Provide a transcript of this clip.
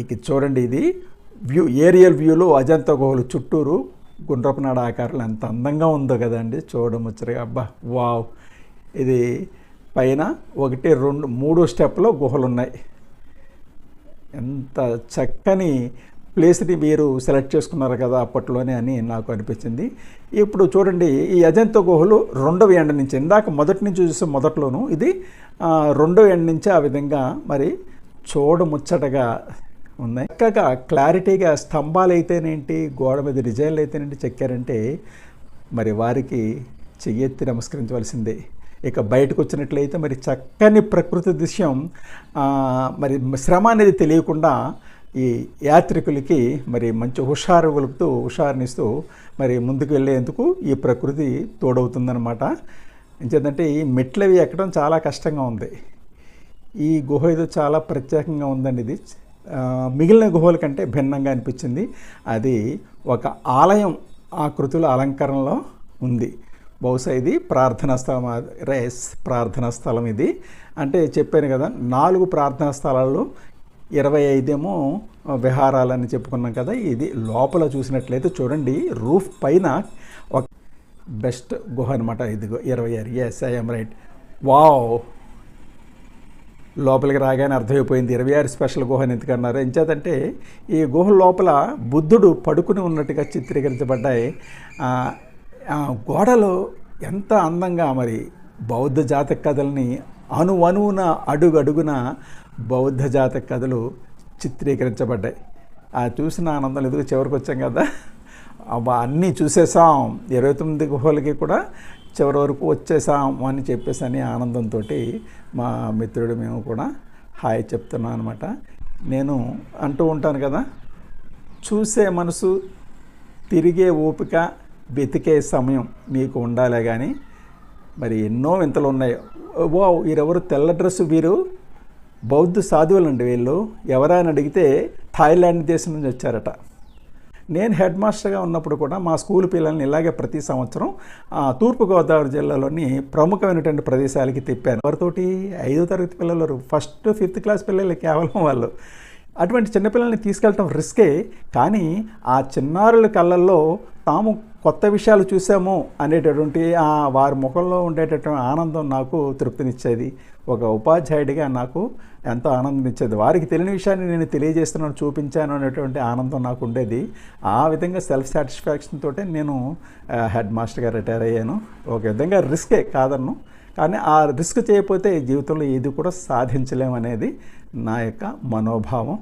ఇక చూడండి ఇది వ్యూ ఏరియల్ వ్యూలో అజంతా గుహలు చుట్టూరు గుండ్రపనాడ ఆకారంలో ఎంత అందంగా ఉందో కదండి. చూడడం అబ్బా వావ్. ఇది పైన ఒకటి రెండు మూడు స్టెప్లో గుహలు ఉన్నాయి ఎంత చక్కని ప్లేస్ని మీరు సెలెక్ట్ చేసుకున్నారు కదా అప్పట్లోనే అని నాకు అనిపించింది. ఇప్పుడు చూడండి ఈ అజంతా గుహలు రెండవ ఎండ నుంచి ఇందాక మొదటి నుంచి చూసే మొదట్లోనూ ఇది రెండవ ఎండ నుంచి ఆ విధంగా మరి చూడముచ్చటగా ఉన్నాయి. చక్కగా క్లారిటీగా స్తంభాలు అయితేనేంటి గోడ మీద డిజైన్లు అయితేనేంటి చెక్కారంటే మరి వారికి చెయ్యెత్తి నమస్కరించవలసిందే. ఇక బయటకు వచ్చినట్లయితే మరి చక్కని ప్రకృతి దృశ్యం మరి శ్రమ అనేది తెలియకుండా ఈ యాత్రికులకి మరి మంచి హుషారు గొలుపుతూ హుషారునిస్తూ మరి ముందుకు వెళ్ళేందుకు ఈ ప్రకృతి తోడవుతుందన్నమాట. ఎంచేతంటే ఈ మెట్లవి ఎక్కడం చాలా కష్టంగా ఉంది. ఈ గుహ ఏదో చాలా ప్రత్యేకంగా ఉందండి ఇది మిగిలిన గుహల కంటే భిన్నంగా అనిపించింది. అది ఒక ఆలయం ఆకృతుల అలంకరణలో ఉంది. బహుశా ఇది ప్రార్థనా స్థలం రేస్ ప్రార్థనా స్థలం ఇది. అంటే చెప్పాను కదా నాలుగు ప్రార్థనా స్థలాల్లో ఇరవై ఐదేమో విహారాలని చెప్పుకున్నాం కదా ఇది లోపల చూసినట్లయితే చూడండి రూఫ్ పైన ఒక బెస్ట్ గుహ అనమాట ఇదిగో ఇరవై ఆరు. ఎస్ ఐఎమ్ రైట్ వావ్ లోపలికి రాగానే అర్థమైపోయింది. ఇరవై ఆరు స్పెషల్ గుహ అని ఎందుకన్నారు ఎంచేతంటే ఈ గుహ లోపల బుద్ధుడు పడుకుని ఉన్నట్టుగా చిత్రీకరించబడ్డాయి. గోడలు ఎంత అందంగా మరి బౌద్ధ జాతక కథల్ని అణువణువున అడుగు అడుగున బౌద్ధ జాతక కథలు చిత్రీకరించబడ్డాయి. ఆ చూసిన ఆనందం ఎదుగు చివరికి వచ్చాం కదా. అన్నీ చూసేసాం. ఇరవై తొమ్మిది గుహలకి కూడా చివరి వరకు వచ్చేసాం అని చెప్పేసి అని ఆనందంతో మా మిత్రుడు మేము కూడా హాయ్ చెప్తున్నాం అనమాట నేను అంటూ ఉంటాను కదా చూసే మనసు తిరిగే ఓపిక వెతికే సమయం మీకు ఉండాలే కానీ మరి ఎన్నో వింతలు ఉన్నాయి. ఓ వీరెవరు తెల్ల డ్రెస్సు వీరు? బౌద్ధ సాధువులండి వీళ్ళు. ఎవరైనా అడిగితే థాయిలాండ్ దేశం నుంచి వచ్చారట. నేను హెడ్ మాస్టర్గా ఉన్నప్పుడు కూడా మా స్కూల్ పిల్లల్ని ఇలాగే ప్రతి సంవత్సరం తూర్పుగోదావరి జిల్లాలోని ప్రముఖమైనటువంటి ప్రదేశాలకి తిప్పాను. వారితోటి ఐదో తరగతి పిల్లలు ఫస్ట్ ఫిఫ్త్ క్లాస్ పిల్లలు కేవలం వాళ్ళు. అటువంటి చిన్నపిల్లల్ని తీసుకెళ్ళటం రిస్కే కానీ ఆ చిన్నారుల కళ్ళల్లో తాము కొత్త విషయాలు చూసాము అనేటటువంటి ఆ వారి ముఖంలో ఉండేటటువంటి ఆనందం నాకు తృప్తినిచ్చేది. ఒక ఉపాధ్యాయుడిగా నాకు ఎంతో ఆనందం ఇచ్చేది వారికి తెలియని విషయాన్ని నేను తెలియజేస్తున్నాను చూపించాను అనేటువంటి ఆనందం నాకు ఉండేది. ఆ విధంగా సెల్ఫ్ సాటిస్ఫాక్షన్ తోటే నేను హెడ్ మాస్టర్గా రిటైర్ అయ్యాను. ఒక విధంగా రిస్కే కాదన్ను. కానీ ఆ రిస్క్ చేయకపోతే జీవితంలో ఏది కూడా సాధించలేమనేది నా యొక్క మనోభావం.